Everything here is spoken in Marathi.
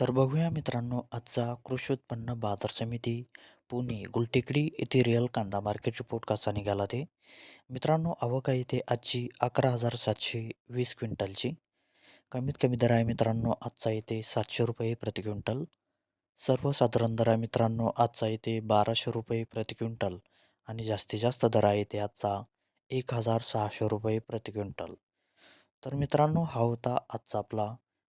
तर बघूया मित्रांनो आजचा कृषी उत्पन्न बाजार समिती पुणे गुलटेकडी येथे रिअल कांदा मार्केट रिपोर्ट कसा निघाला ते? मित्रांनो आवक आहे ते आजची अकरा हजार सातशे वीस क्विंटलची. कमीत कमी दर आहे मित्रांनो आजचा येते सातशे रुपये प्रति क्विंटल. सर्वसाधारण दर आहे मित्रांनो आजचा येते बाराशे रुपये प्रति क्विंटल. आणि जास्तीत जास्त दर आहे ते आजचा एक हजार सहाशे रुपये प्रति क्विंटल. तर मित्रांनो हा होता आजचा आपला